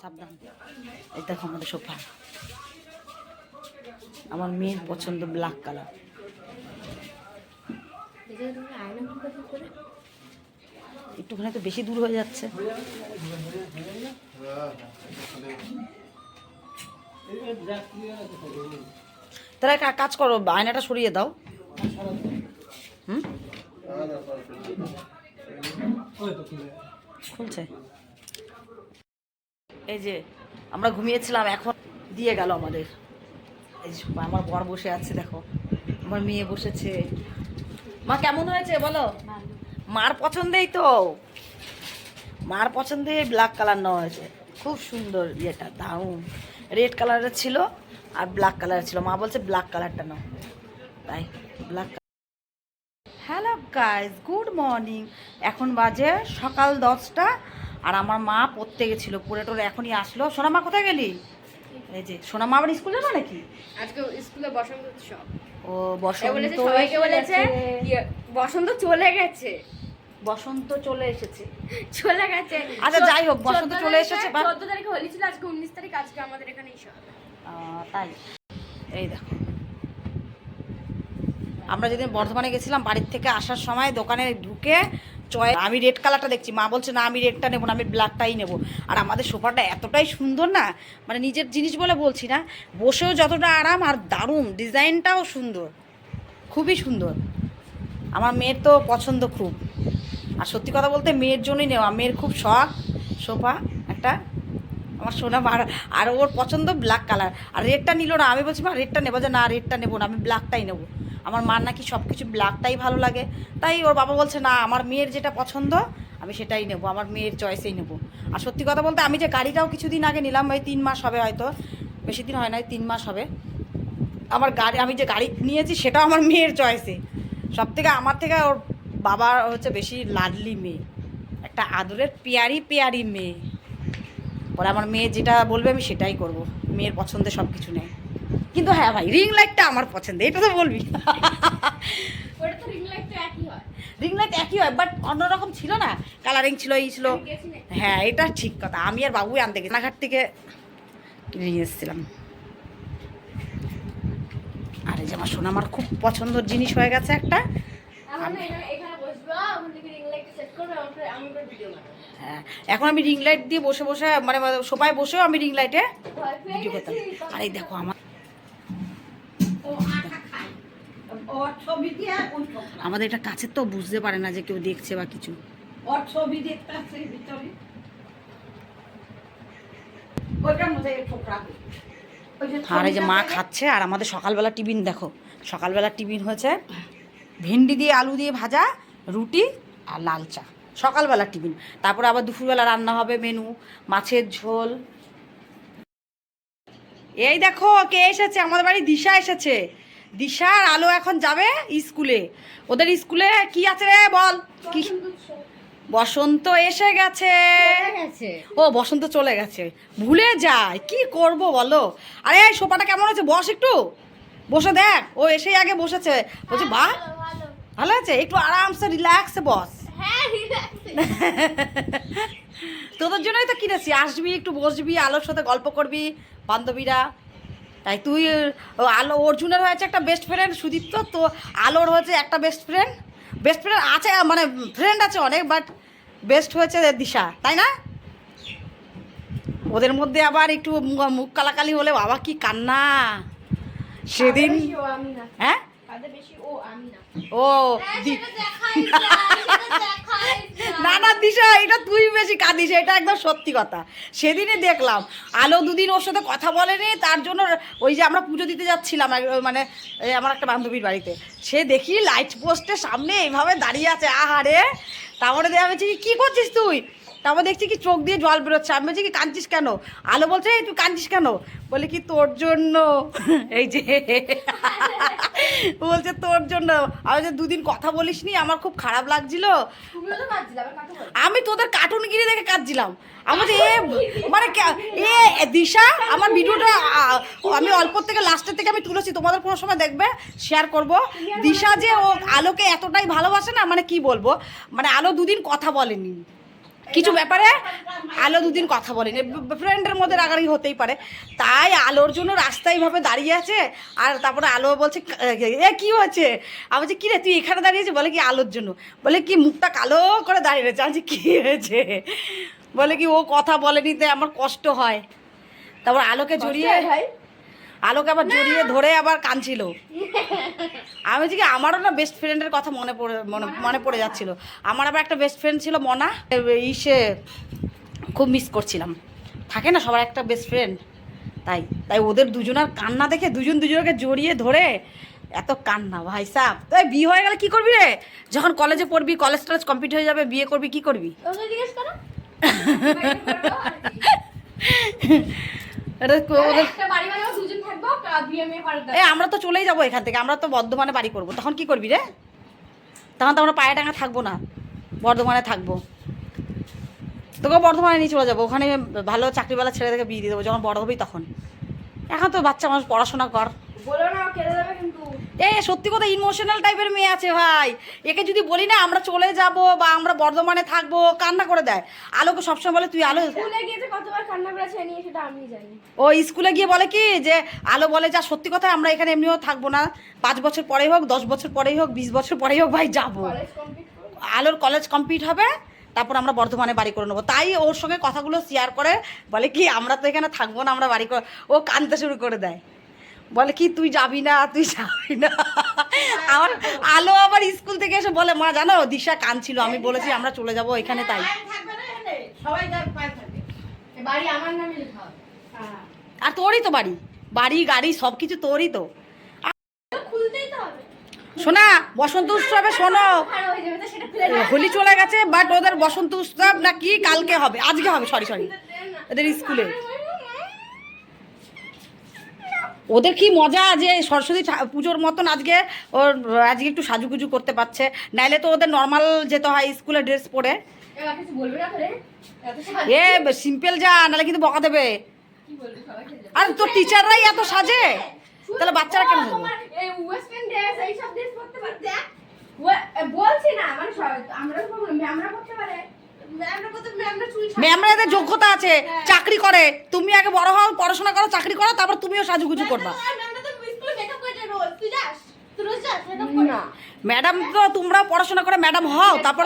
সাবধান। এই দেখো আমাদের সোফা। আমার মেয়ের পছন্দ ব্ল্যাক কালার একটুখানি তো বেশি দূর হয়ে যাচ্ছে। তাহলে কাজ করো, আয়নাটা সরিয়ে দাও। হুম? খুলছে। এই যে, আমরা ঘুমিয়েছিলাম, এখন দিয়ে গেল আমাদের। এই যে, আমার বর বসে আছে, দেখো। আমার মেয়ে বসেছে। মা, কেমন হয়েছে, বলো? মার পছন্দেই তো। মার পছন্দে ব্ল্যাক কালার নেওয়া হয়েছে। খুব সুন্দর ইয়েটা, দারুণ। রেড কালারের ছিল আর ব্ল্যাক কালারের ছিল। মা বলছে ব্ল্যাক কালারটা নাও। তাই black hello guys good morning এখন বাজে সকাল দশটা। আর আমার মা পড়তে গেছিল পড়ে টোরে এখনই আসলো। সোনা মা কোথায় গেলি? এই যে সোনা মা আবার স্কুলে যাবে নাকি? আজকে স্কুলে বসন্ত উৎসব। ও বসন্ত সবাইকে বলেছে ইয়ে, বসন্ত চলে গেছে। বসন্ত চলে এসেছে। চলে গেছে। আচ্ছা, যাই হোক, বসন্ত চলে এসেছে, চোদ্দ তারিখে হোলি ছিল আজকে উনিশ তারিখ আজকে আমাদের এখানে। তাই। এই দেখো। আমরা যেদিন বর্ধমানে গেছিলাম, বাড়ির থেকে আসার সময় দোকানে ঢুকে চয় আমি রেড কালারটা দেখছি। মা বলছে, না, আমি রেডটা নেব না, আমি ব্ল্যাকটাই নেব। আর আমাদের সোফাটা এতটাই সুন্দর না মানে নিজের জিনিস বলে বলছি না, বসেও যতটা আরাম আর দারুণ, ডিজাইনটাও সুন্দর, খুবই সুন্দর। আমার মেয়ের তো পছন্দ খুব। আর সত্যি কথা বলতে মেয়ের জন্যই নেওয়া, মেয়ের খুব শখ, সোফা, একটা, আমার সোনা আর আর ওর পছন্দ ব্ল্যাক কালার আর রেডটা নিল না, আমি বলছি, মা রেডটা নেব। যে, না রেডটা নেব না, আমি ব্ল্যাকটাই নেব। আমার মার নাকি সব কিছু ব্ল্যাকটাই ভালো লাগে। তাই ওর বাবা বলছে, না, আমার মেয়ের যেটা পছন্দ, আমি সেটাই নেব, আমার মেয়ের চয়েসেই নেব। আর সত্যি কথা বলতে আমি যে গাড়িটাও কিছুদিন আগে নিলাম, ওই তিন মাস হবে হয়তো, বেশি দিন হয় না তিন মাস হবে। আমার গাড়ি, আমি যে গাড়ি নিয়েছি, সেটাও আমার মেয়ের চয়েসে সব থেকে আমার থেকে ওর বাবার হচ্ছে বেশি লাডলি মেয়ে, একটা আদরের পেয়ারি পেয়ারি মেয়ে। পরে আমার মেয়ে যেটা বলবে, আমি সেটাই করব, মেয়ের পছন্দে সব কিছু নেই কিন্তু হ্যাঁ ভাই রিং লাইটটা আমার পছন্দ এটা তো বলবি। ওটা তো রিং লাইট একই হয়। রিং লাইট একই হয় বাট অন্যরকম ছিল না? কালারিং ছিল এই ছিল। হ্যাঁ এটা ঠিক কথা। আমি আর বাবুই আনতে গেছি। রানাঘাট থেকে নিয়ে এসেছিলাম। আরে যে আমার সোনা আমার খুব পছন্দের জিনিস হয়ে গেছে একটা। এখন আমি হ্যাঁ এখন আমি রিং লাইট দিয়ে বসে বসে মানে সবাই বসেও আমি রিং লাইটে ভিডিও করতাম। আর এই দেখো আমার ওর ছবি দিয়ে আমাদের এটা কাছের তো বুঝতে পারে না যে কেউ দেখছে বা কিছু। ওর ছবি দেখতে আসছে ভিতরে ওইটার মধ্যে ঠোকরা। আর এই যে মা খাচ্ছে আর আমাদের সকালবেলা টিফিন দেখো। সকালবেলা টিফিন হয়েছে ভেন্ডি দিয়ে আলু দিয়ে ভাজা রুটি আর লাল চা। সকালবেলা টিফিন। তারপরে আবার দুপুরবেলা রান্না হবে মেনু মাছের ঝোল। এই দেখো কে এসেছে? আমাদের বাড়ি দিশা এসেছে। দিশা আর আলো এখন যাবে স্কুলে। ওদের স্কুলে কি আছে রে বল? কি বসন্ত এসে গেছে। ও বসন্ত চলে গেছে। ভুলে যায়। কি করব বলো? আরে এই সোফাটা কেমন আছে? বস একটু। বসে দেখ। ও এসেই আগে বসেছে। বলছি বাহ ভালো আছে? একটু আরামসে রিল্যাক্সে বস। হ্যাঁ। তোদের জন্যই তো কিনেছি। আসবি একটু বসবি আলোর সাথে গল্প করবি বান্ধবীরা। তাই তুই আলো অর্জুনের হয়েছে একটা বেস্ট ফ্রেন্ড সুদীপ্ত তো আলোর হয়েছে একটা বেস্ট ফ্রেন্ড বেস্ট ফ্রেন্ড আছে মানে ফ্রেন্ড আছে অনেক বাট বেস্ট হয়েছে দিশা তাই না? ওদের মধ্যে আবার একটু মুখ কালাকালি হলে বাবা কি কান্না। সেদিন হ্যাঁ? ও না। যায়। না না দিশা এটা তুই বেশি কাঁদিস এটা একদম সত্যি কথা। সেদিনই দেখলাম আলো দুদিন ওর সাথে কথা বলেনি তার জন্য ওই যে আমরা পুজো দিতে যাচ্ছিলাম মানে আমার একটা বান্ধবীর বাড়িতে। সে দেখি লাইট পোস্টের সামনে এইভাবে দাঁড়িয়ে আছে আহারে! তারপরে দেওয়া হয়েছে কি করছিস তুই? তারপর দেখছি কি চোখ দিয়ে জল বেরোচ্ছে। আমি বলছি কি কাঁদছিস কেন? আলো বলছে "এই তুই কাঁদছিস কেন? বলে কি তোর জন্য। এই যে। বলছে তোর জন্য। আমি যে দুদিন কথা বলিস নি আমার খুব খারাপ লাগছিল? আমি তোদের কার্টুন গিরি দেখে কাঁদছিলাম। আমি এ মানে এ দিশা আমার ভিডিওটা আমি অল্প থেকে লাস্টের থেকে আমি তুলেছি তোমাদের কোনো সময় দেখবে শেয়ার করব। দিশা যে ও আলোকে এতটাই ভালোবাসে না মানে কি বলব? মানে আলো দুদিন কথা বলেনি। কিছু ব্যাপারে আলো দুদিন কথা বলেনি। ফ্রেন্ডের মধ্যে রাগারাগি হতেই পারে। তাই আলোর জন্য রাস্তায় ভাবে দাঁড়িয়ে আছে আর তারপরে আলো বলছে এ কি হয়েছে? আমি বলছি কী রে তুই এখানে দাঁড়িয়েছিস বলে কি আলোর জন্য। বলে কি মুখটা কালো করে দাঁড়িয়ে রয়েছে। আমি কী হয়েছে? বলে কি ও কথা বলেনি তাই আমার কষ্ট হয়। তারপর আলোকে জড়িয়ে ভাই। আলোকে আবার জড়িয়ে ধরে আবার কাঁদছিল আমি বলছি কি আমারও না বেস্ট ফ্রেন্ডের কথা মনে পড়ে মনে মনে পড়ে যাচ্ছিল। আমার আবার একটা বেস্ট ফ্রেন্ড ছিল মনা ইসে খুব মিস করছিলাম। থাকে না সবার একটা বেস্ট ফ্রেন্ড তাই তাই ওদের দুজনার কান্না দেখে দুজন দুজনকে জড়িয়ে ধরে এত কান্না ভাই সাহ তাই বিয়ে হয়ে গেলে কি করবি রে? যখন কলেজে পড়বি কলেজ টলেজ কমপ্লিট হয়ে যাবে বিয়ে করবি কি করবি? ওদের এ আমরা তো চলেই যাব এখান থেকে। আমরা তো বর্ধমানে বাড়ি করব। তখন কি করবি রে? তখন তো আমরা পায়ে টাঙা থাকব না। বর্ধমানে থাকব। তোকে বর্ধমানে নিয়ে চলে যাব। ওখানে ভালো চাকরিওয়ালা ছেলে থেকে বিয়ে দিয়ে দেবো। যখন বড় হবি তখন। এখন তো বাচ্চা মানুষ পড়াশোনা কর। বলো না কিন্তু। এ সত্যি কথা ইমোশনাল টাইপের মেয়ে আছে ভাই। একে যদি বলি না আমরা চলে যাব বা আমরা বর্ধমানে থাকব কান্না করে দেয়। আলোকে সবসময় বলে তুই আলো স্কুলে গিয়েছে কতবার কান্না করেছে নিয়ে সেটা আমি জানি। ও স্কুলে গিয়ে বলে কি যে আলো বলে যা সত্যি কথা আমরা এখানে এমনিও থাকব না। পাঁচ বছর পরেই হোক দশ বছর পরেই হোক বিশ বছর পরেই হোক ভাই যাব। আলোর কলেজ কমপ্লিট হবে তারপর আমরা বর্ধমানে বাড়ি করে নেব। তাই ওর সঙ্গে কথাগুলো শেয়ার করে বলে কি আমরা তো এখানে থাকব না আমরা বাড়ি করে ও কানতে শুরু করে দেয়। বলে কি তুই যাবি না? তুই যাবি না? আমার আলো আবার স্কুল থেকে এসে বলে মা জানো দিশা কানছিল আমি বলেছি আমরা চলে যাব এখানে তাই। হ্যাঁ। আর তোরই তো বাড়ি। বাড়ি গাড়ি সব কিছু তোরই তো। শোনা বসন্ত উৎসবে শোনো। হোলি চলে গেছে বাট ওদের বসন্ত উৎসব নাকি কালকে হবে? আজকে হবে সরি সরি ওদের স্কুলে। ওদের কি মজা যে সরস্বতী পুজোর মতন আজকে ওর আজকে একটু সাজুগুজু করতে পারছে। নাইলে তো ওদের নর্মাল যেতে হয় স্কুলে ড্রেস পরে। এ সিম্পল যা নাহলে কিন্তু বকা দেবে। আর তোর টিচাররাই এত সাজে? তাহলে বাচ্চারা কেন বলছি না মানে আমরা করতে পারে। ম্যামরা এদের যোগ্যতা আছে চাকরি করে। তুমি আগে বড় হও পড়াশোনা করো চাকরি করো তারপর তুমিও সাজুগুজু করবা। করে ম্যাডাম তো তোমরা পড়াশোনা করে ম্যাডাম হও তারপর